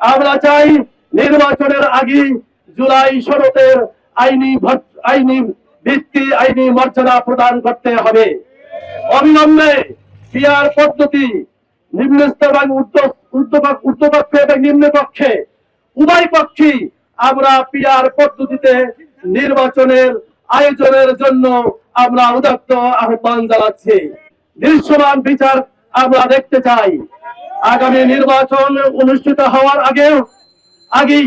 আমরা চাই নির্বাচনের আগে জুলাই শরতের আইনি আইনি ভিত্তি, আইনি মর্যাদা প্রদান করতে হবে। অবিলম্বে পিয়ার পদ্ধতি এবং এবং উভয় পক্ষে আমরা পিয়ার পদ্ধতিতে নির্বাচনের আয়োজনের জন্য আমরা উদাত্ত আহ্বান জানাচ্ছি। দৃশ্যমান বিচার আমরা দেখতে চাই। আগামী নির্বাচন অনুষ্ঠিত হওয়ার আগেও, আগেই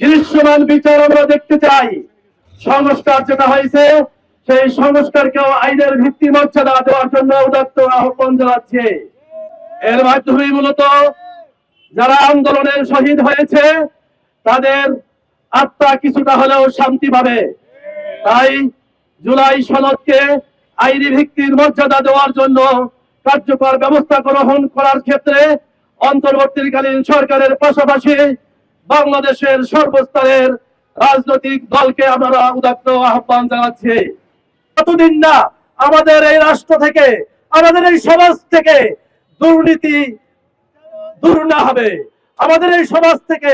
দৃশ্যমান বিচার আমরা দেখতে চাই। সংস্কার যেটা হয়েছে, সেই সংস্কারকেও আইনের ভিত্তি মর্যাদা দেওয়ার জন্য উদাত্ত আহ্বান জানাচ্ছে। এর মাধ্যমে মূলত যারা আন্দোলনের শহীদ হয়েছে, তাদের আত্মা কিছুটা হলেও শান্তি পাবে। তাই জুলাই সনদকে আইনি ভিত্তির মর্যাদা দেওয়ার জন্য কার্যকর ব্যবস্থা গ্রহণ করার ক্ষেত্রে অন্তর্বর্তীকালীন সরকারের পাশাপাশি বাংলাদেশের সর্বস্তরের রাজনৈতিক দলকে আমরা উদাত্ত আহ্বান জানাচ্ছি। কতদিন না, আমাদের এই রাষ্ট্র থেকে, আমাদের এই সমাজ থেকে দুর্নীতি দূর না হবে। আমাদের এই সমাজ থেকে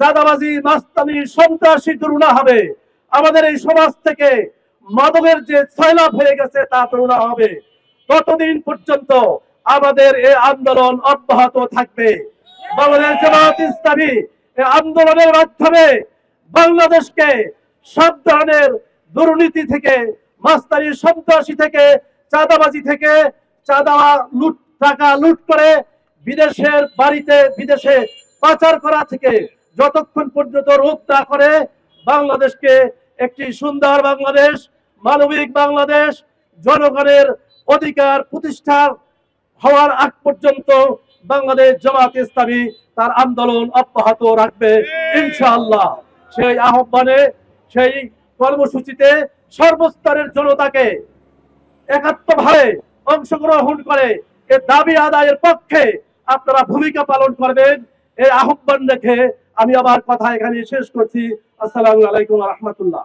চাঁদাবাজি, মাস্তানি, সন্ত্রাসী দূর না হবে। আমাদের এই সমাজ থেকে মাদকের যে ছয়লাভ হয়ে গেছে তা দূর না হবে। ততদিন পর্যন্ত আমাদের এই আন্দোলন অব্যাহত থাকবে। বাংলাদেশ জামাত ইসলামী আন্দোলনের মাধ্যমে বাংলাদেশকে সব ধরনের দুর্নীতি থেকে, মাস্তানি সন্ত্রাসী থেকে, চাঁদাবাজি থেকে, চাঁদা লুট, টাকা লুট করে বিদেশের বাড়িতে বিদেশে পাচার করা থেকে যতক্ষণ পর্যন্ত রোধ না করে, বাংলাদেশকে একটি সুন্দর বাংলাদেশ, মানবিক বাংলাদেশ, জনগণের অধিকার প্রতিষ্ঠা হওয়ার আগ পর্যন্ত বাংলাদেশ জামাত ইসলামী তার আন্দোলন অব্যাহত রাখবে, ইনশাআল্লাহ। সেই আহ্বানে, সেই কর্মসূচিতে সর্বস্তরের জনতাকে একাত্মভাবে অংশগ্রহণ করে এ দাবি আদায়ের পক্ষে আপনারা ভূমিকা পালন করবেন। এই আহ্বান রেখে আমি আমার কথা এখানে শেষ করছি। আসসালামু আলাইকুম রহমতুল্লাহ।